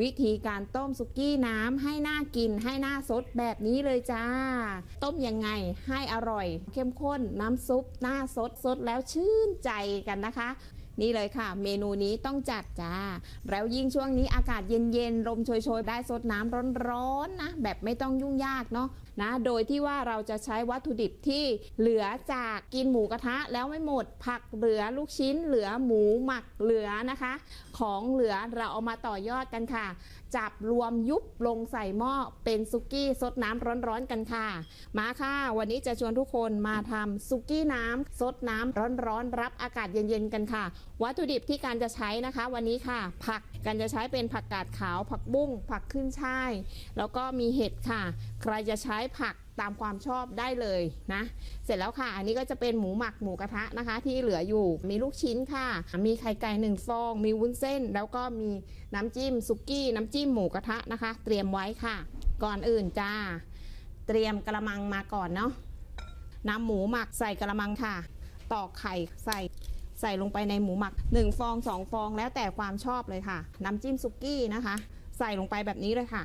วิธีการต้มสุกี้น้ำให้น่ากินให้น่าสดแบบนี้เลยจ้า ต้มยังไงให้อร่อย เข้มข้นน้ำซุปน่าสดสดแล้วชื่นใจกันนะคะ นี่เลยค่ะ เมนูนี้ต้องจัดจ้า แล้วยิ่งช่วงนี้อากาศเย็นๆลมโชยๆ ได้สดน้ำร้อนๆนะ แบบไม่ต้องยุ่งยากเนาะนะ โดยที่ว่าเราจะใช้วัตถุดิบที่เหลือจากกินหมูกระทะแล้วไม่หมด ผักเหลือลูกชิ้นเหลือหมูหมักเหลือนะคะ ของเหลือเราเอามาต่อยอดกันค่ะ จับรวมยุบลงใส่หม้อเป็นซุกี้ซดน้ำร้อนๆกันค่ะ มาค่ะ วันนี้จะชวนทุกคนมาทำซุกี้น้ำซดน้ำร้อนๆรับอากาศเย็นๆกันค่ะวัตถุดิบที่การจะใช้นะคะ วันนี้ค่ะ ผักการจะใช้เป็นผักกาดขาว ผักบุ้ง ผักขึ้นช่าย แล้วก็มีเห็ดค่ะ ใครจะใช้ผักตามความชอบได้เลยนะ เสร็จแล้วค่ะ อันนี้ก็จะเป็นหมูหมักหมูกระทะนะคะ ที่เหลืออยู่ มีลูกชิ้นค่ะ มีไข่ไก่หนึ่งฟอง มีวุ้นเส้น แล้วก็มีน้ำจิ้มซุกี้ น้ำจิ้มหมูกระทะนะคะ เตรียมไว้ค่ะ ก่อนอื่นจ้า เตรียมกระมังมาก่อนเนาะนำหมูหมักใส่กระมังค่ะ ตอกไข่ใส่ ใส่ลงไปในหมูหมัก 1 ฟอง 2 ฟองแล้วแต่ความชอบเลยค่ะ น้ำจิ้มซุกี้นะคะ ใส่ลงไปแบบนี้เลยค่ะ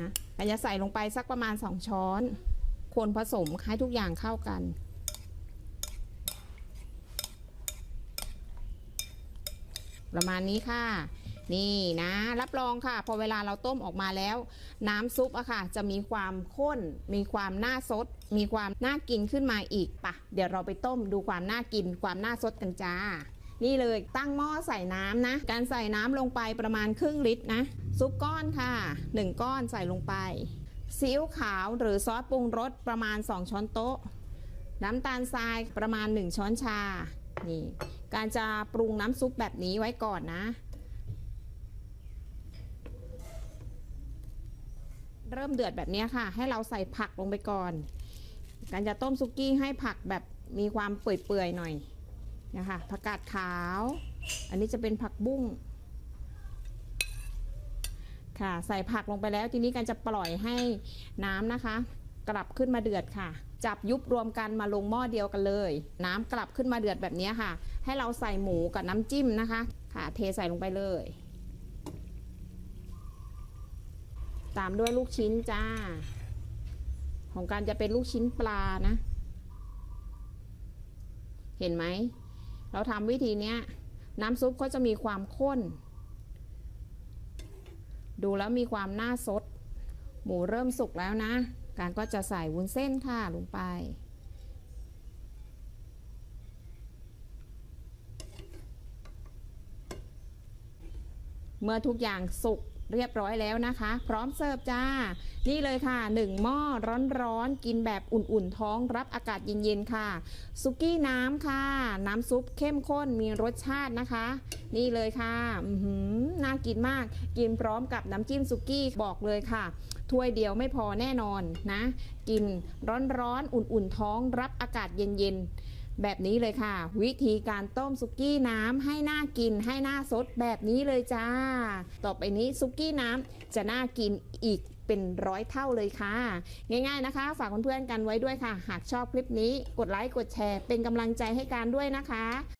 นะก็จะใส่ลงไปสักประมาณ 2 ช้อนคนผสมให้ทุกอย่างเข้ากัน ประมาณนี้ค่ะ นี่นะ รับรองค่ะ พอเวลาเราต้มออกมาแล้ว น้ำซุปอะค่ะ จะมีความข้น มีความน่าสดมีความน่ากินขึ้นมาอีกปะเดี๋ยวเราไปต้มดูความน่ากิน ความน่าสดกันจ้า นี่เลยตั้งหม้อใส่น้ำนะ การใส่น้ำลงไปประมาณครึ่งลิตรนะ ซุปก้อนค่ะ 1 ก้อนใส่ลงไปซีอิ๊วขาวหรือซอสปรุงรสประมาณ 2 ช้อนโต๊ะ น้ำตาลทรายประมาณ 1 ช้อนชา นี่ การจะปรุงน้ำซุปแบบนี้ไว้ก่อนนะ เริ่มเดือดแบบนี้ค่ะ ให้เราใส่ผักลงไปก่อน การจะต้มซุกี้ให้ผักแบบมีความเปื่อยๆหน่อยนะคะผักกาดขาว อันนี้จะเป็นผักบุ้งค่ะ ใส่ผักลงไปแล้วทีนี้การจะปล่อยให้น้ำนะคะ กลับขึ้นมาเดือดค่ะ จับยุบรวมกันมาลงหม้อเดียวกันเลย น้ำกลับขึ้นมาเดือดแบบนี้ค่ะ ให้เราใส่หมูกับน้ำจิ้มนะคะ ค่ะ เทใส่ลงไปเลย ตามด้วยลูกชิ้นจ้า ของการจะเป็นลูกชิ้นปลานะ เห็นไหม เราทำวิธีเนี้ยน้ำซุปก็จะมีความข้น ดูแล้วมีความน่าสด หมูเริ่มสุกแล้วนะ การก็จะใส่วุ้นเส้นค่ะลงไปเมื่อทุกอย่างสุก เรียบร้อยแล้วนะคะ พร้อมเสิร์ฟจ้า นี่เลยค่ะ 1 หม้อร้อนๆ กินแบบอุ่นๆ ท้องรับอากาศเย็นๆ ค่ะ ซุกี้น้ำค่ะ น้ำซุปเข้มข้นมีรสชาตินะคะ นี่เลยค่ะหือน่ากินมาก กินพร้อมกับน้ำจิ้มซุกี้บอกเลยค่ะถ้วยเดียวไม่พอแน่นอนนะ กินร้อนๆ อุ่นๆ ท้องรับอากาศเย็นๆ แบบนี้เลยค่ะ วิธีการต้มซุกี้น้ำให้น่ากินให้น่าสดแบบนี้เลยจ้า ต่อไปนี้ซุกี้น้ำจะน่ากินอีกเป็นร้อยเท่าเลยค่ะ ง่ายๆนะคะ ฝากเพื่อนๆกันไว้ด้วยค่ะ หากชอบคลิปนี้กดไลค์กดแชร์ เป็นกำลังใจให้การด้วยนะคะ